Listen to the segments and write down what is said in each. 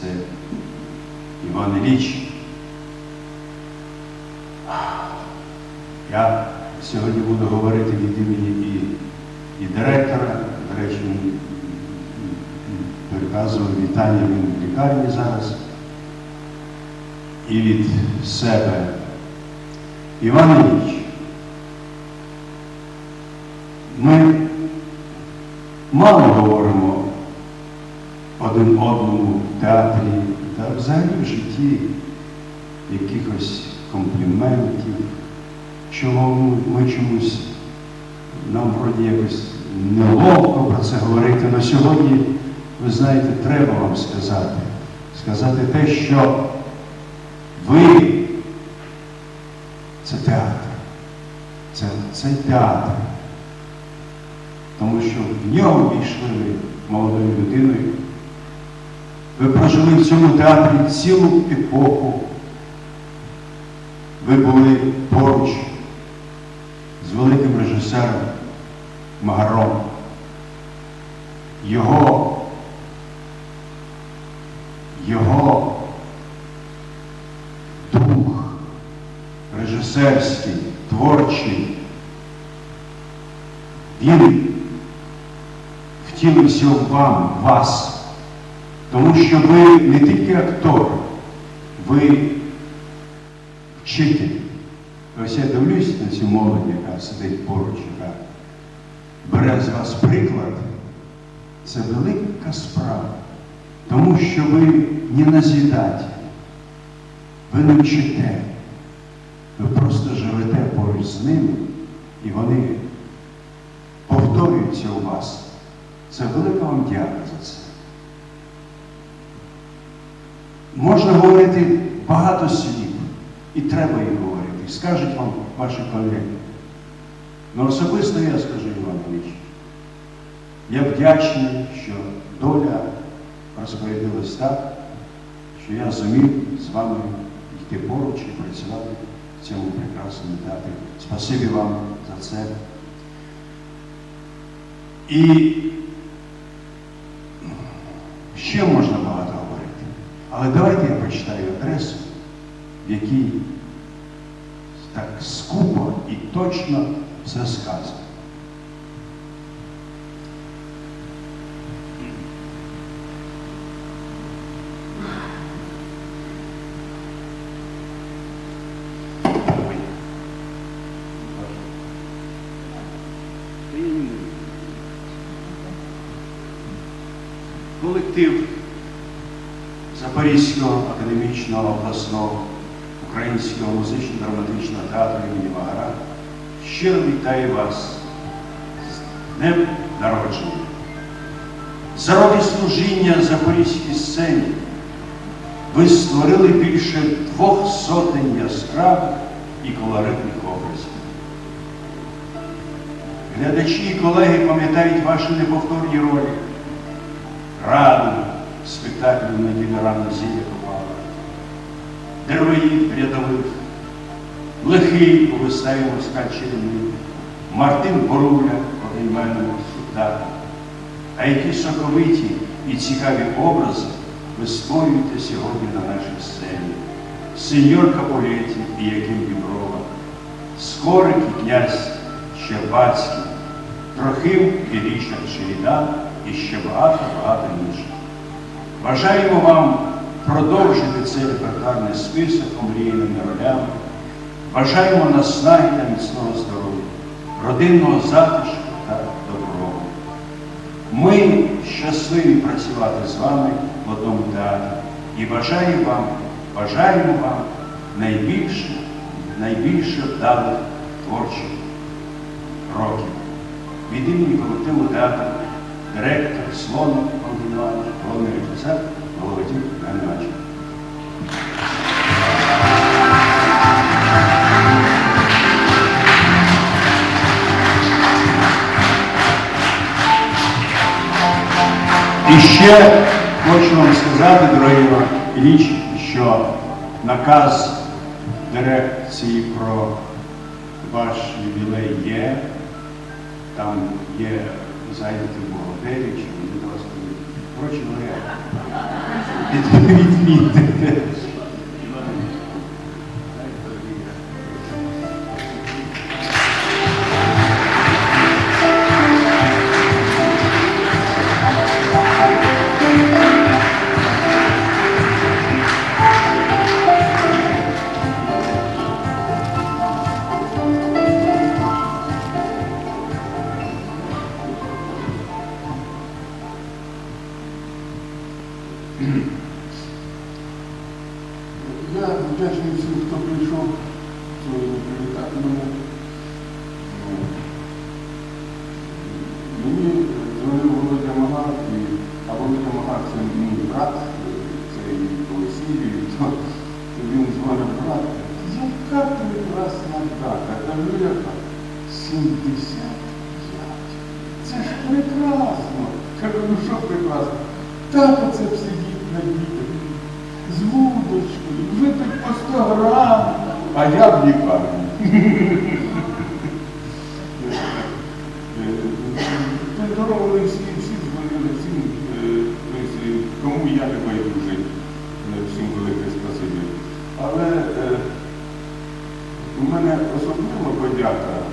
це Іван Ілліч. Я сьогодні буду говорити від імені і, і директора, до речі, м, переказував вітання він в лікарні зараз. І від себе. Іван Ілліч, ми мало говоримо один одному театрі та взагалі в житті якихось компліментів, чого ми чомусь нам вроді якось неловко про це говорити. Але сьогодні, ви знаєте, треба вам сказати. Сказати те, що ви це театр. Це, це театр. Тому що в нього війшли ви молодою людиною. Ви прожили в цьому театрі цілу епоху. Ви були поруч з великим режисером Магаром. Його, його дух режисерський, творчий, він втілився вам, вас. Тому що ви не тільки актор, ви вчитель. Ось я дивлюсь на цю молодь, яка сидить поруч, яка бере з вас приклад. Це велика справа. Тому що ви не назідателі, ви не вчите. Ви просто живете поруч з ними, і вони повторюються у вас. Це велика вам дяка за це. Можна говорити багато слів, і треба їх говорити. Скажуть вам ваші колеги. Ну особисто я скажу Іван Ілліч, я вдячний, що доля розпорядилась так, що я зумів з вами йти поруч і працювати в цьому прекрасному театрі. Спасибі вам за це. І Але давайте я прочитаю адресу, в якій так скупо і точно все сказано. Колектив Запорізького академічного обласного українського музично-драматичного театру імені Магара щиро вітає вас з днем народження. За роки служіння Запорізькій сцені ви створили більше двох сотень яскравих і колоритних образів. Глядачі і колеги пам'ятають ваші неповторні ролі. Рано зілля попала. Дервоїд рядових, лихий москаль чарівний, Мартин Боруля одноіменного суда. А які соковиті і цікаві образи ви створюєте сьогодні на нашій сцені. Сеньор Каполеті і Яким Діброва, Скорик і князь Щербацький, Трохим і Річард Шерідан і ще багато-багато інших. Бажаємо вам продовжити цей репертуарний список омріяними ролями. Бажаємо наснаги та міцного здоров'я, родинного затишку та доброго. Ми щасливі працювати з вами в одному театрі і бажаємо вам, бажаємо вам найбільше, найбільше вдалих творчих років. Від імені колективу театру директор Слон Володимир Іванович, головний режисер Володимир Іванович. І ще хочу вам сказати, дорогі Ілліч, що наказ дирекції про ваш ювілей є. Там є зайняті бухгалтерії, чи вони до вас Так оце б сидіть на дітях з вудочкою, випить по 100 грам, а я в лікарні. Поздоровили всі, всі дзвонили, всім, е, тобто, кому я не байдужий, Е, всім велике спасибі. Але е, у мене особлива подяка е,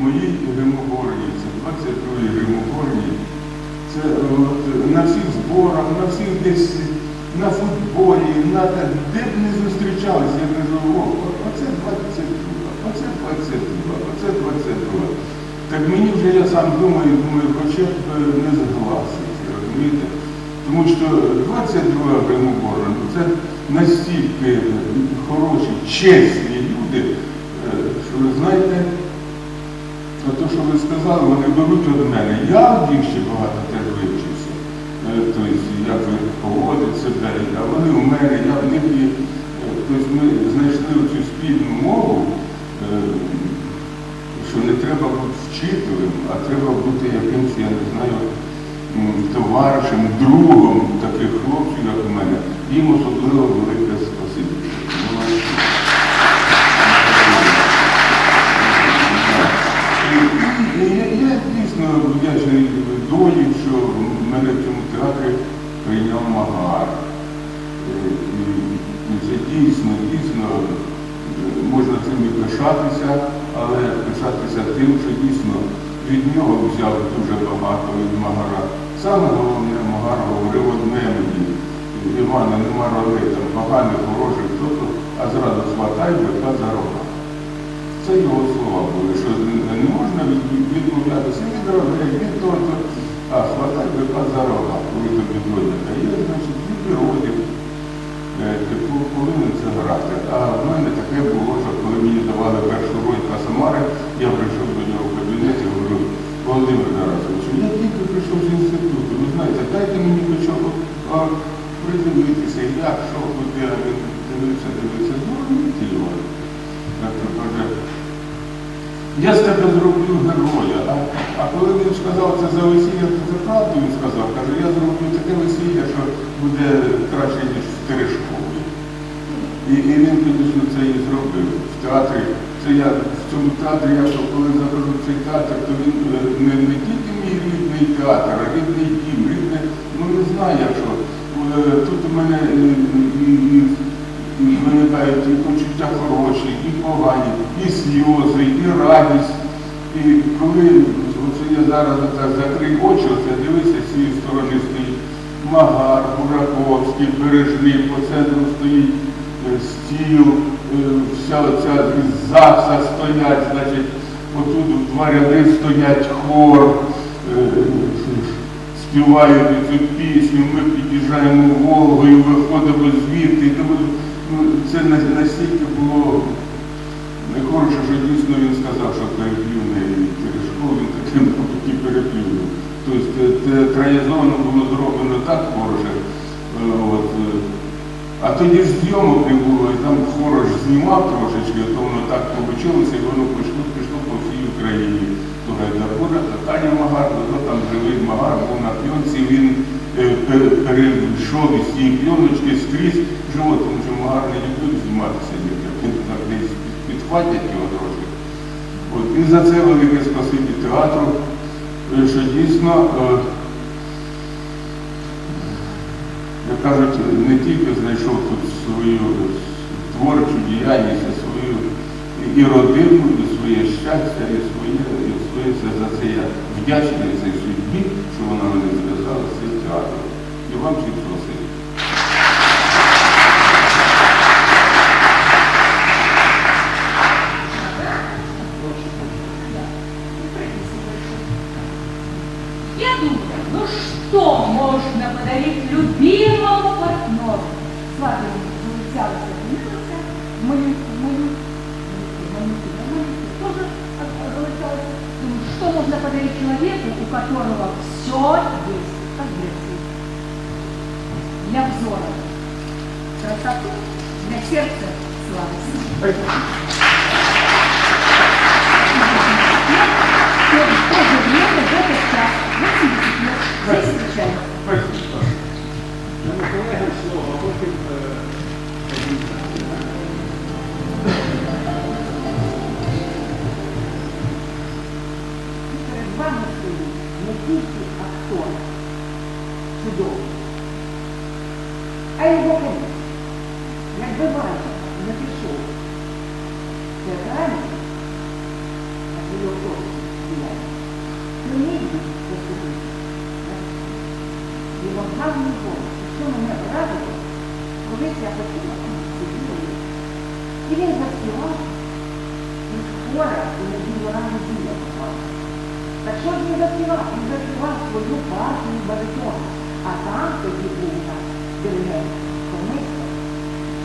моїй римогорні, це 22-й римогорні. Це е, от, на всіх зборах, на всіх десь на футболі, на те, де б не зустрічалися, кажу, оце 22, оце 22, оце 22. Так мені вже я сам думаю, думаю, хоча б е, не загласити, розумієте? Тому що 22 Кримогора, ну, це настільки е, хороші, чесні люди, е, що ви знаєте, а то, що ви сказали, вони беруть від мене. Я в них ще багато теж вивчився. Е, Тобто, як ви поводите себе, а вони у мене, я в них е, тобто ми знайшли цю спільну мову, е, що не треба бути вчителем, а треба бути якимось, я не знаю, товаришем, другом таких хлопців, як у мене. Їм особливо велике спасибі. Від нього взяв дуже багато від Магара. Саме головне, Магар говорив одне мені. Івана, нема роли, там поганих, хороших, тобто, а зразу хватай бика за рога. Це його слова були, що не можна відмовлятися від роги, від то, а хватай бика за рога, коли тобі доля дає, значить, від підродів. Типу, повинен це грати. А в мене таке було, що коли мені давали першу роль Касамари, я прийшов до нього в кабінет і говорю, Володимир Тарасович, я тільки прийшов з інституту, ви знаєте, дайте мені хоча б придивитися, як, що, куди, а він дивився, дивився, ну, Іван. Так, каже, я з тебе зроблю героя. А, коли він сказав це за весілля, то це правду він сказав. Каже, я зроблю таке весілля, що буде краще, ніж в Терешкові. І, і він, звісно, це і зробив в театрі. Це я в цьому театрі, я коли захожу цей театр, то він е, не, не тільки мій рідний театр, а рідний дім, рідне, ну не знаю, що. Е, Тут у мене е, виникають і почуття хороші, і погані, і сльози, і радість. І коли оце я зараз так закрив очі, оце дивися, з цієї сторони стоїть Магар, Бураковський, Бережний, по центру стоїть стіл, е, вся оця із ЗАГСа стоять, значить, отут два ряди стоять хор, е, співають цю пісню, ми під'їжджаємо Волгою, виходимо звідти. І тому, ну, Це настільки було нехороше, що дійсно він сказав, що переплюне Терешков, він таким і переплюнув. Тобто те- театралізовано було зроблено так хороше. е, а тоді ж зйомок не було, і там хорош знімав трошечки, то воно так вийшло, і воно пішло, пішло по всій Україні. Туди Дарбура, Таня Магар, то там живий Магар був на пленці, він е, пе- перейшов із цієї пленочки скрізь живот, тому що Магар не любив зніматися. Він так десь підхватять його трошки. От, і за це велике спасибі театру, е, що дійсно е, як кажуть, не тільки знайшов тут свою творчу діяльність, а свою і родину, і своє щастя, і своє, і своє все за це я вдячний цій судьбі, що вона мене зв'язала з цим театром. І вам всіх красоту, для сердца сладость. Голос, і що мене вразило, колись я хотіла сиділа, і він заспівав, і хора, і не було рано діля попала. Так що ж він заспівав? Він заспівав свою партію баритон. А там тоді був нас диригент Комисько.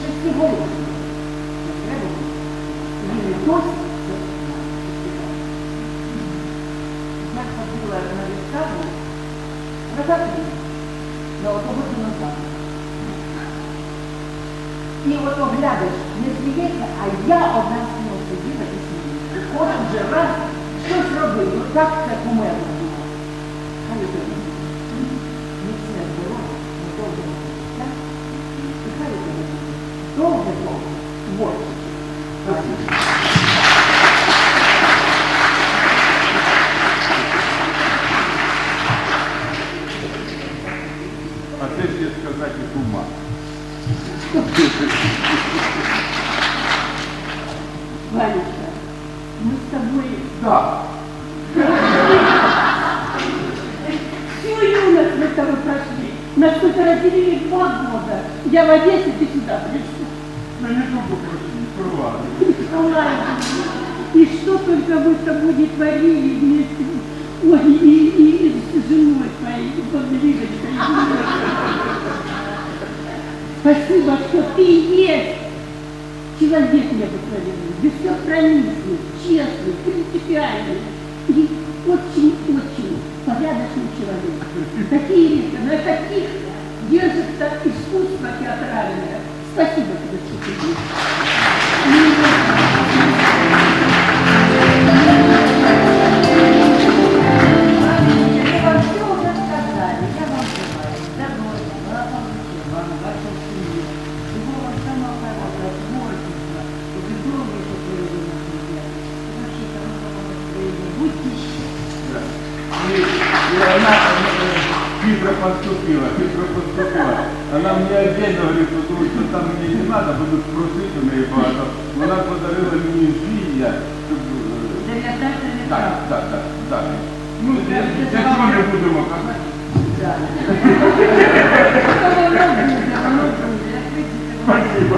Шести голоси. Не треба було. Він і досі. Я ходила на виставу на закрив, на одного динозавра. І от оглядаєш, не сміється, а я одна з нього сиділа і сміюся. І кожен же раз щось робив. Ну так це було. Хай довго-довго творчість. Валюша, мы с тобой Так. всю юность мы с тобой прошли. Нас тут разделили два года. Я в Одессе, ты сюда пришел. Ну не просить, провадив. Ладно. И что только мы с тобой не творили вместе. Ой, и, и, с женой твоей, и под Лидочкой. Спасибо, что ты есть человек необыкновенный, бескомпромиссный, честный, принципиальный и очень-очень мне отдельно говорит, потому что там мне не надо, будуть просити неї багато. Вона подарила мені віяння, щоб... Так, так, так, так. Ну, якщо не будемо казати. Спасибо.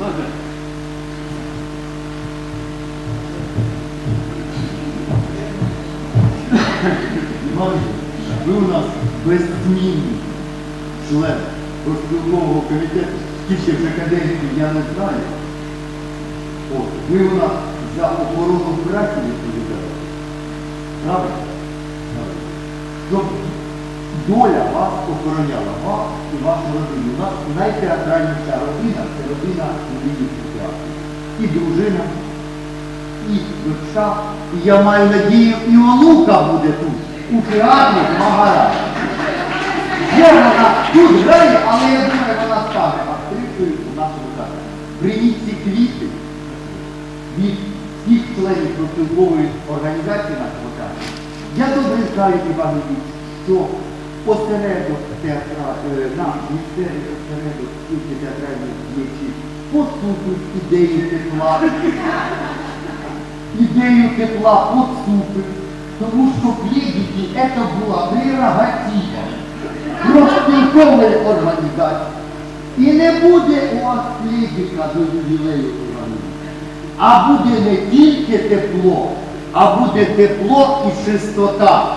Ви у нас беззмінні член розпілкового комітету, скільки вже каденції я не знаю. О, ви у нас за охорону праці відповідали. Правильно? Щоб доля вас охороняла, вас і вашу родину. У нас найтеатральніша родина це родина Львівського театру. І дружина, і дочка, і я маю надію, і онука буде тут, у театрі Магараж. Є вона тут грає, але я думаю, вона стане актрисою у нашому театрі. Прийміть ці квіти від всіх членів профспілкової організації нашого театру. Я добре знаю, Іван Ілліч, що осередок театра, е, наш місцевий осередок спілки театральних діячів поступить ідею тепла, ідею тепла поступить, тому що плідіки це була прерогатива профспілкової організації. І не буде у вас плідіка до ювілею організації. А буде не тільки тепло, а буде тепло і чистота.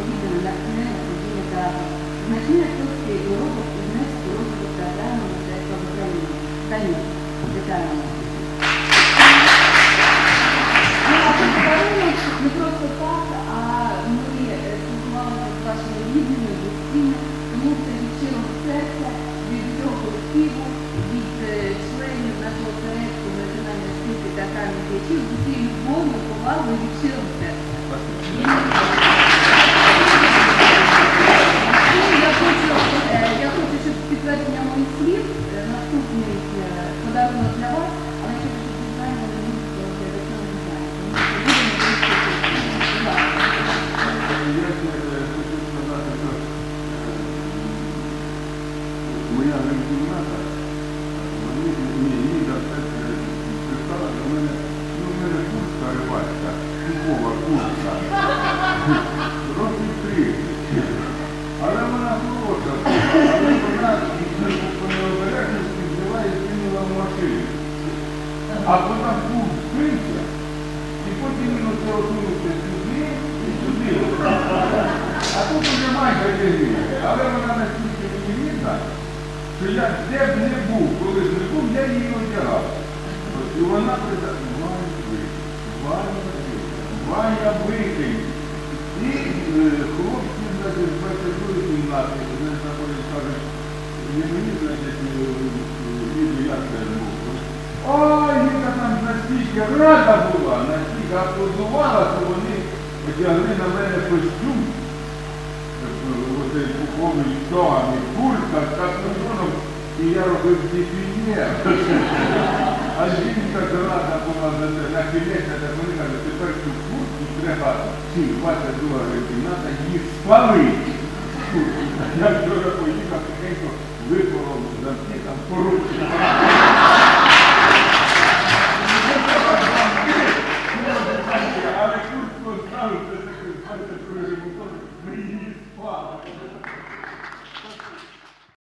Значний акторський доробок і внесок у розвиток театрального в вітаємо. Ну, А потім курт скрився, і потім він оце отунувся сюди і сюди. А тут уже майже не. Але вона настільки мені рідна, що я де б не був, коли б не був, я її одягав. І вона викинь, Ваня викинь. І е, хлопці, значить, першої кімнати, вони заходять, кажуть, не мені, значить, віду, як це був. Ой, Віка там настільки рада була, настільки аплодувала, що вони одягли на мене костюм, оцей кухонний штоган і куртка з капюшоном, і я робив дефіле. А жінка рада була за це, на кінець, так вони кажуть, тепер цю куртку треба, ці 22 кімната, її спалити. Я вчора поїхав, тихенько випоров замки, там поручення.